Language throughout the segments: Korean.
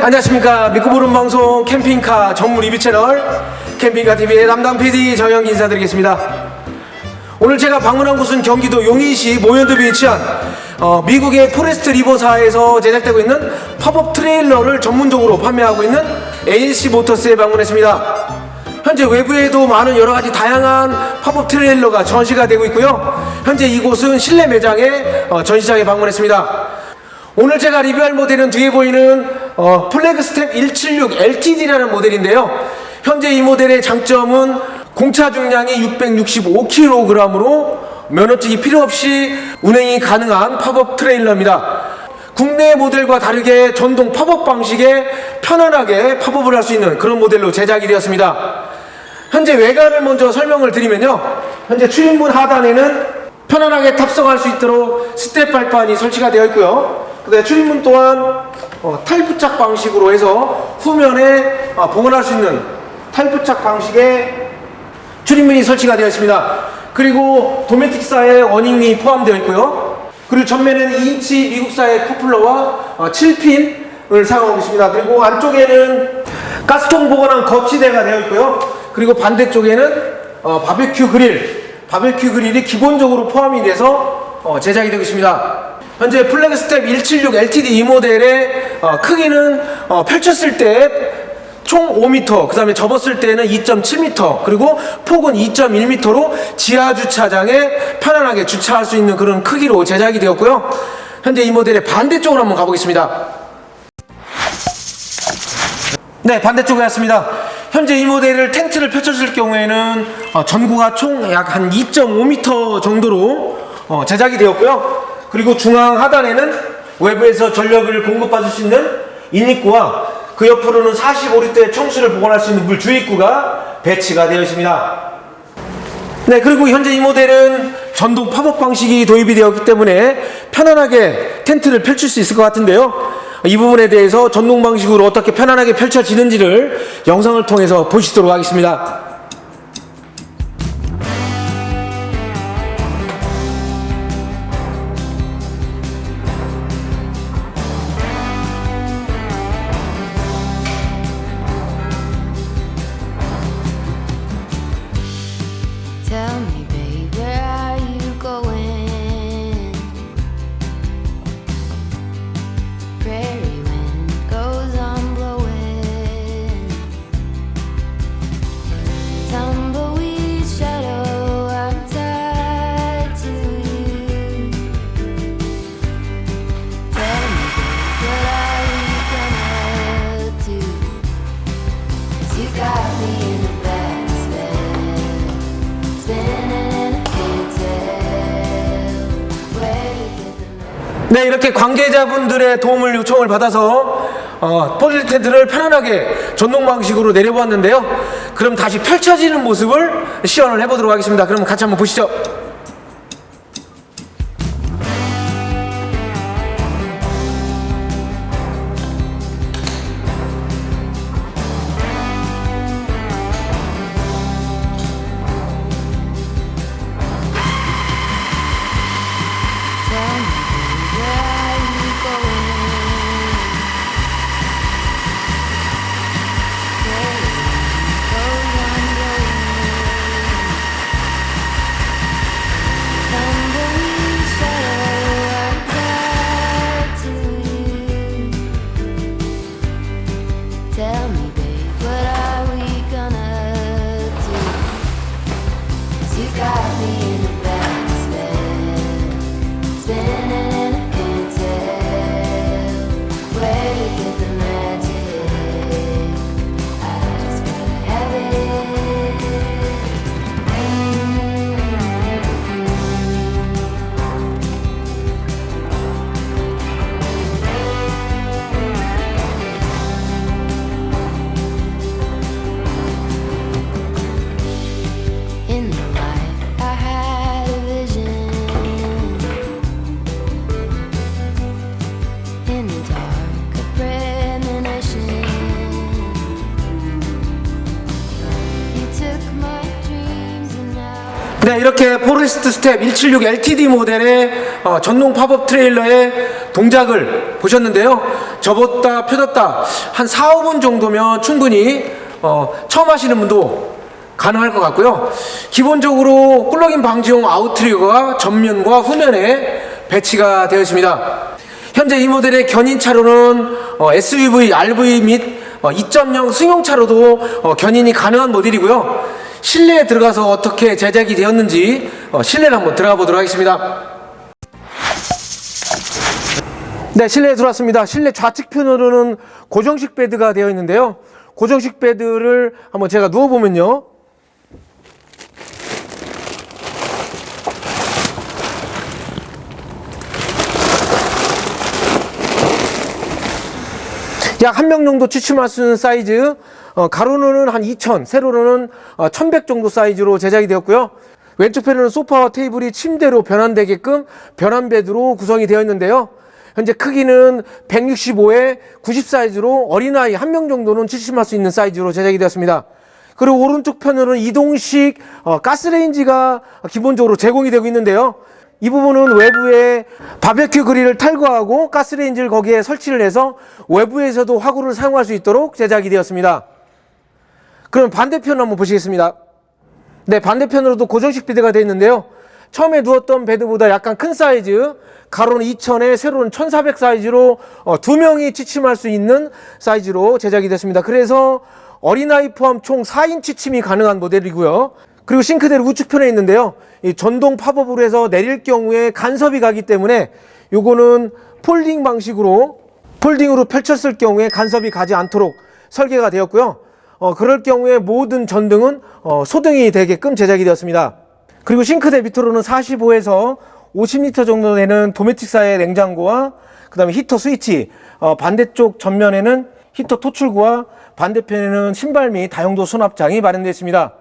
안녕하십니까 믿고 보는 방송 캠핑카 전문 리뷰 채널 캠핑카 TV의 담당 PD 정영 인사드리겠습니다. 오늘 제가 방문한 곳은 경기도 용인시 모현도에 위치한 어, 미국의 포레스트 리버사에서 제작되고 있는 팝업 트레일러를 전문적으로 판매하고 있는 ANC 모터스에 방문했습니다. 현재 외부에도 많은 여러 가지 다양한 팝업 트레일러가 전시가 되고 있고요. 현재 이곳은 실내 매장에 어, 전시장에 방문했습니다. 오늘 제가 리뷰할 모델은 뒤에 보이는 어, 플래그 스텝 176 LTD라는 모델인데요. 현재 이 모델의 장점은 공차 중량이 665kg으로 면허증이 필요 없이 운행이 가능한 팝업 트레일러입니다. 국내 모델과 다르게 전동 팝업 방식에 편안하게 팝업을 할 수 있는 그런 모델로 제작이 되었습니다. 현재 외관을 먼저 설명을 드리면요. 현재 출입문 하단에는 편안하게 탑승할 수 있도록 스텝 발판이 설치가 되어 있고요. 그다음에 출입문 또한 어, 탈부착 방식으로 해서 후면에 아, 보관할 수 있는 탈부착 방식의 출입문이 설치가 되어 있습니다. 그리고 도메틱사의 어닝이 포함되어 있고요. 그리고 전면에는 2인치 미국사의 커플러와 어, 7핀을 사용하고 있습니다. 그리고 안쪽에는 가스통 보관한 거치대가 되어 있고요. 그리고 반대쪽에는 어, 바베큐 그릴, 바베큐 그릴이 기본적으로 포함이 돼서 어, 제작이 되고 있습니다. 현재 플래그 스텝 176 LTD 이 모델의 어, 크기는 어, 펼쳤을 때총 5m, 그 다음에 접었을 때는 2.7m, 그리고 폭은 2.1m로 지하 주차장에 편안하게 주차할 수 있는 그런 크기로 제작이 되었고요. 현재 이 모델의 반대쪽으로 한번 가보겠습니다. 네, 반대쪽에 왔습니다. 현재 이 모델을 텐트를 펼쳤을 경우에는 어, 전고가 총 약 한 2.5m 정도로 어, 제작이 되었고요. 그리고 중앙 하단에는 외부에서 전력을 공급받을 수 있는 인입구와 그 옆으로는 45리터의 청수를 보관할 수 있는 물 주입구가 배치가 되어 있습니다. 네, 그리고 현재 이 모델은 전동 팝업 방식이 도입이 되었기 때문에 편안하게 텐트를 펼칠 수 있을 것 같은데요. 이 부분에 대해서 전동 방식으로 어떻게 편안하게 펼쳐지는지를 영상을 통해서 보시도록 하겠습니다. 네, 이렇게 관계자분들의 도움을 요청을 받아서 어, 폴리 텐트를 편안하게 전동 방식으로 내려보았는데요. 그럼 다시 펼쳐지는 모습을 시연을 해보도록 하겠습니다. 그럼 같이 한번 보시죠. 네, 이렇게 포레스트 스텝 176 LTD 모델의 어, 전동 팝업 트레일러의 동작을 보셨는데요. 접었다 펴졌다 한 4, 5분 정도면 충분히 어, 처음 하시는 분도 가능할 것 같고요. 기본적으로 꿀러긴 방지용 아웃트리거가 전면과 후면에 배치가 되어 있습니다. 현재 이 모델의 견인 차로는 어, SUV, RV 및 어, 2.0 승용차로도 어, 견인이 가능한 모델이고요. 실내에 들어가서 어떻게 제작이 되었는지 어, 실내를 한번 들어가 보도록 하겠습니다. 네, 실내에 들어왔습니다. 실내 좌측편으로는 고정식 베드가 되어 있는데요. 고정식 베드를 한번 제가 누워보면요. 약 한 명 정도 취침할 수 있는 사이즈 어, 가로는 한 2000, 세로로는 어, 1100 정도 사이즈로 제작이 되었고요. 왼쪽 편에는 소파와 테이블이 침대로 변환되게끔 변환 베드로 구성이 되어 있는데요. 현재 크기는 165에 90 사이즈로 어린아이 한 명 정도는 취침할 수 있는 사이즈로 제작이 되었습니다. 그리고 오른쪽 편으로는 이동식 어, 가스레인지가 기본적으로 제공이 되고 있는데요. 이 부분은 외부에 바베큐 그릴을 탈거하고 가스레인지를 거기에 설치를 해서 외부에서도 화구를 사용할 수 있도록 제작이 되었습니다. 그럼 반대편 한번 보시겠습니다. 네, 반대편으로도 고정식 베드가 되어 있는데요. 처음에 누웠던 베드보다 약간 큰 사이즈, 가로는 2000에 세로는 1400 사이즈로 어, 두 명이 취침할 수 있는 사이즈로 제작이 됐습니다. 그래서 어린아이 포함 총 4인 취침이 가능한 모델이고요. 그리고 싱크대를 우측편에 있는데요. 이 전동 팝업으로 해서 내릴 경우에 간섭이 가기 때문에 요거는 폴딩 방식으로 폴딩으로 펼쳤을 경우에 간섭이 가지 않도록 설계가 되었고요. 어, 그럴 경우에 모든 전등은 어, 소등이 되게끔 제작이 되었습니다. 그리고 싱크대 밑으로는 45에서 50리터 정도 되는 도메틱사의 냉장고와 그 다음에 히터 스위치, 어, 반대쪽 전면에는 히터 토출구와 반대편에는 신발 및 다용도 수납장이 마련되어 있습니다.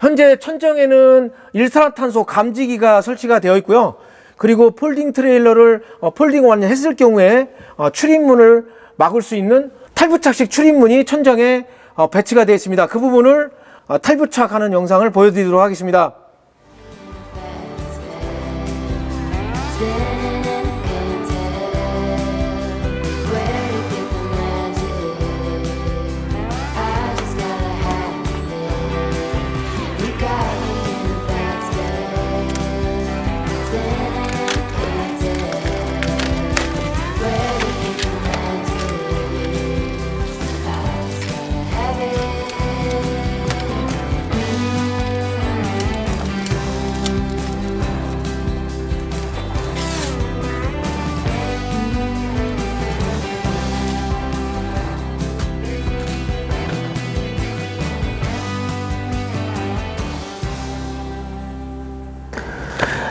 현재 천정에는 일산화탄소 감지기가 설치가 되어 있고요. 그리고 폴딩 트레일러를 어, 폴딩 완전 했을 경우에 어, 출입문을 막을 수 있는 탈부착식 출입문이 천정에 어, 배치가 되어 있습니다. 그 부분을 어, 탈부착하는 영상을 보여드리도록 하겠습니다.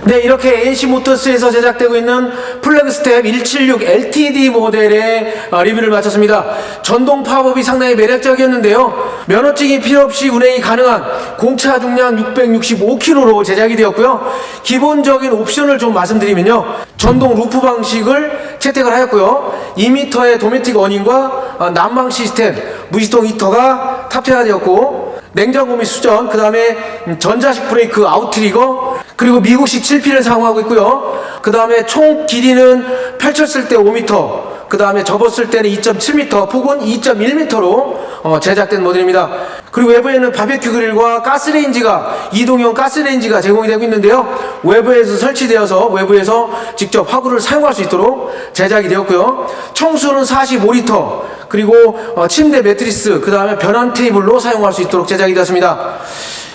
네, 이렇게 NC 모터스에서 제작되고 있는 플래그 스텝 176 LTD 모델의 어, 리뷰를 마쳤습니다. 전동 팝업이 상당히 매력적이었는데요. 면허증이 필요 없이 운행이 가능한 공차 중량 665kg로 제작이 되었고요. 기본적인 옵션을 좀 말씀드리면요. 전동 루프 방식을 채택을 하였고요. 2m의 도메틱 어닝과 어, 난방 시스템, 무시동 히터가 탑재가 되었고 냉장고 및 수전, 그 다음에 전자식 브레이크 아웃트리거, 그리고 미국식 7핀을 사용하고 있고요. 그 다음에 총 길이는 펼쳤을 때 5m, 그 다음에 접었을 때는 2.7m, 폭은 2.1m로 어, 제작된 모델입니다. 그리고 외부에는 바베큐 그릴과 가스레인지가 이동형 가스레인지가 제공이 되고 있는데요. 외부에서 설치되어서 외부에서 직접 화구를 사용할 수 있도록 제작이 되었고요. 청수는 45리터, 그리고 어, 침대 매트리스, 그 다음에 변환 테이블로 사용할 수 있도록 제작이 되었습니다.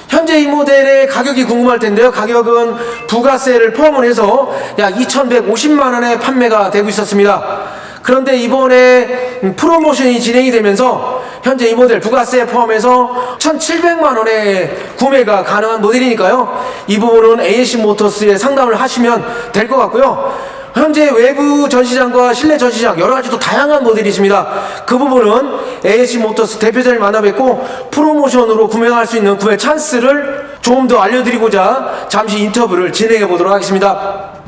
현재 이 모델의 가격이 궁금할 텐데요. 가격은 부가세를 포함을 해서 약 2,150만 원에 판매가 되고 있었습니다. 그런데 이번에 음, 프로모션이 진행이 되면서 현재 이 모델 부가세 포함해서 1,700만 원에 구매가 가능한 모델이니까요. 이 부분은 ANC 모터스에 상담을 하시면 될 것 같고요. 현재 외부 전시장과 실내 전시장 여러 가지 또 다양한 모델이 있습니다. 그 부분은 ANC 모터스 대표자를 만나 뵙고 프로모션으로 구매할 수 있는 구매 찬스를 조금 더 알려드리고자 잠시 인터뷰를 진행해 보도록 하겠습니다.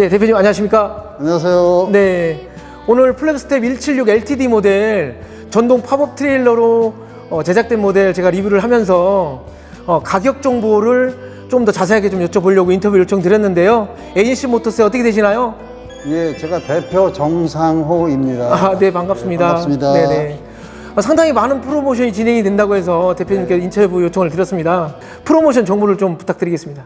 네, 대표님 안녕하십니까? 안녕하세요. 네. 오늘 플렉스텝 176 LTD 모델 전동 팝업 트레일러로 어, 제작된 모델 제가 리뷰를 하면서 어, 가격 정보를 좀 더 자세하게 좀 여쭤보려고 인터뷰 요청 드렸는데요. ANC 모터스 어떻게 되시나요? 예, 제가 대표 정상호입니다. 아, 네, 반갑습니다. 네, 반갑습니다. 네네. 어, 상당히 많은 프로모션이 진행이 된다고 해서 대표님께 네. 인터뷰 요청을 드렸습니다. 프로모션 정보를 좀 부탁드리겠습니다.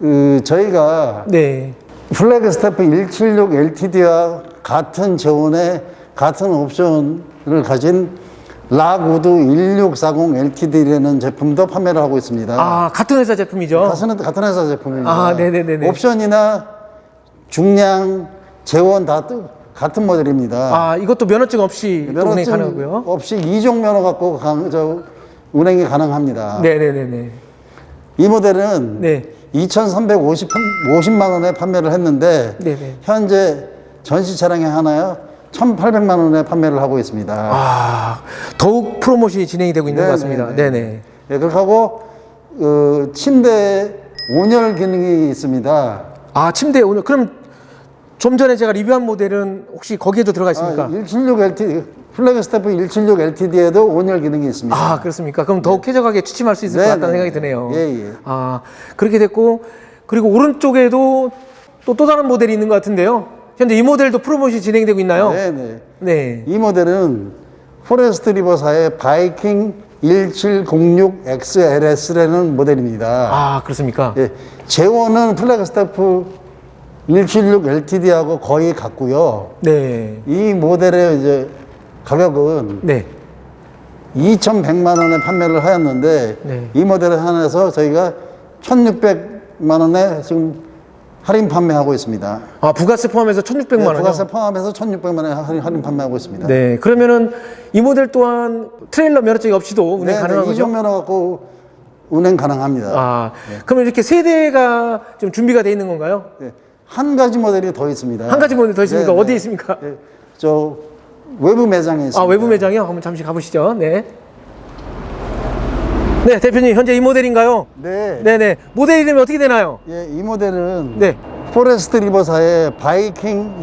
그 저희가 네. 플래그 스태프 176 LTD와 같은 재원의 같은 옵션을 가진 락우드 1640 LTD라는 제품도 판매를 하고 있습니다. 아, 같은 회사 제품이죠? 같은, 같은 회사 제품입니다. 아, 네네네네. 옵션이나 중량, 재원 다 뜨- 같은 모델입니다. 아, 이것도 면허증 없이 또 운행 면허증 가능하고요. 없이 이종 면허 갖고 강, 저, 운행이 가능합니다. 네네네네. 이 모델은 네. 2,350만 원에 판매를 했는데 네네. 현재 전시 차량에 하나요 1,800만 원에 판매를 하고 있습니다. 아, 더욱 프로모션이 진행이 되고 있는 것 같습니다. 네네. 네, 그렇게 하고 어, 침대 온열 기능이 있습니다. 아, 침대 오늘 그럼 좀 전에 제가 리뷰한 모델은 혹시 거기에도 들어가 있습니까? 아, 176 LTD 플래그 스태프 176 LTD에도 온열 기능이 있습니다. 아, 그렇습니까? 그럼 더욱 쾌적하게 취침할 수 있을 네, 것 같다는 네, 생각이 네. 드네요. 예, 예. 아, 그렇게 됐고 그리고 오른쪽에도 또 또 다른 모델이 있는 것 같은데요. 현재 이 모델도 프로모션이 진행되고 있나요? 네, 네. 네. 이 모델은 포레스트 리버사의 바이킹 1706 XLS라는 모델입니다. 아, 그렇습니까? 예, 재원은 플래그 스태프 176 LTD하고 거의 같고요. 네. 이 모델의 이제 가격은 네. 2,100만 원에 판매를 하였는데 네. 이 모델에 한해서 저희가 1,600만 원에 지금 할인 판매하고 있습니다. 아, 부가세 포함해서 1,600만 네, 원이요? 부가세 포함해서 1,600만 원에 할인, 할인 판매하고 있습니다. 네. 그러면은 이 모델 또한 트레일러 면허증이 없이도 운행 네, 가능한 네, 거죠? 이종 면허 갖고 운행 가능합니다. 아, 그러면 이렇게 세 대가 좀 준비가 돼 있는 건가요? 네, 한 가지 모델이 더 있습니다. 한 가지 모델 더 있습니까? 네, 네. 어디에 있습니까? 네, 저 외부 매장에 있습니다. 아, 외부 매장이요? 한번 잠시 가보시죠. 네. 네, 대표님, 현재 이 모델인가요? 네. 네 네. 모델 이름이 어떻게 되나요? 예, 이 모델은 네. 포레스트 리버사의 바이킹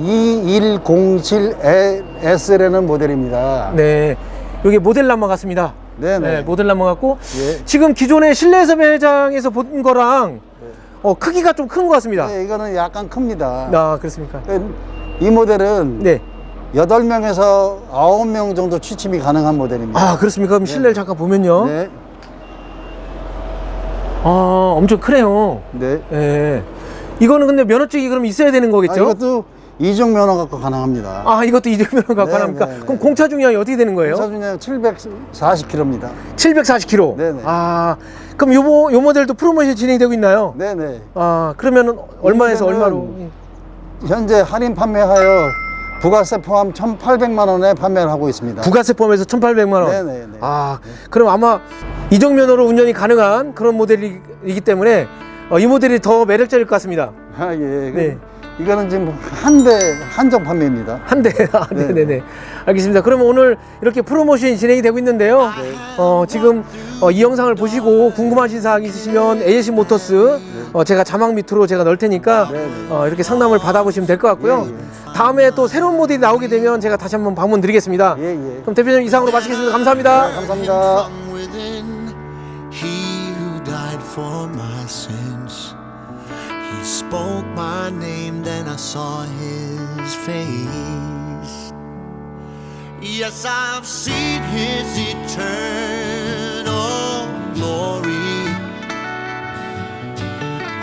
2107S라는 모델입니다. 네. 여기 모델 남아 같습니다. 네네. 모델 남아 같고, 예. 지금 기존의 실내에서 매장에서 본 거랑, 어, 크기가 좀 큰 것 같습니다. 네, 이거는 약간 큽니다. 아, 그렇습니까? 이 모델은 네. 8명에서 9명 정도 취침이 가능한 모델입니다. 아, 그렇습니까? 그럼 실내를 잠깐 보면요. 네. 아, 엄청 크네요. 네. 예. 이거는 근데 면허증이 그럼 있어야 되는 아, 거겠죠? 이것도 이종 면허 갖고 가능합니다. 아, 이것도 이정면허 갖고 네, 합니까? 네, 네. 그럼 공차 중량이 어떻게 되는 거예요? 차주량 740km입니다. 740km. 네, 네. 아, 그럼 요, 모- 요 모델도 프로모션 진행되고 있나요? 네네. 아, 그러면은 얼마에서 이거는- 얼마로? 현재 할인 판매하여 부가세 포함 1,800만 원에 판매를 하고 있습니다. 부가세 포함해서 1,800만 원. 네, 네, 네. 아, 그럼 아마 이정면허로 운전이 가능한 그런 모델이기 때문에 어, 이 모델이 더 매력적일 것 같습니다. 아, 예. 네. 이거는 지금 한 대 한정 판매입니다. 한 대. 아, 네. 네네네. 알겠습니다. 그러면 오늘 이렇게 프로모션이 진행이 되고 있는데요. 어, 지금 어, 이 영상을 보시고 궁금하신 사항 있으시면 AS 모터스 어, 제가 자막 밑으로 제가 넣을 테니까 네, 네. 어, 이렇게 상담을 받아보시면 될 것 같고요. 예, 다음에 또 새로운 모델이 나오게 되면 제가 다시 한번 방문 드리겠습니다. 예, 예. 그럼 대표님 이상으로 마치겠습니다. 감사합니다. 감사합니다. from within. He who died for my sins. He spoke my name, then I saw his face. Yes, I've seen his eternal glory.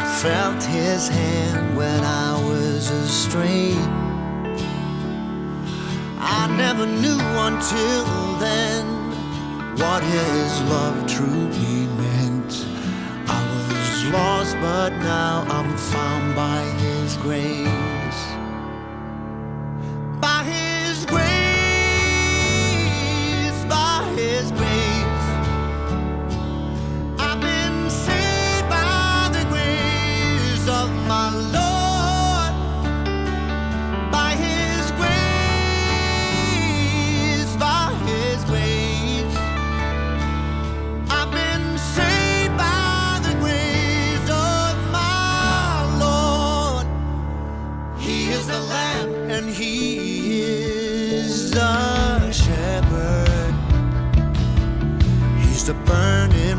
I felt his hand when I was astray. I never knew until then what his love truly meant. Lost, but now I'm found by his grace. to burn it.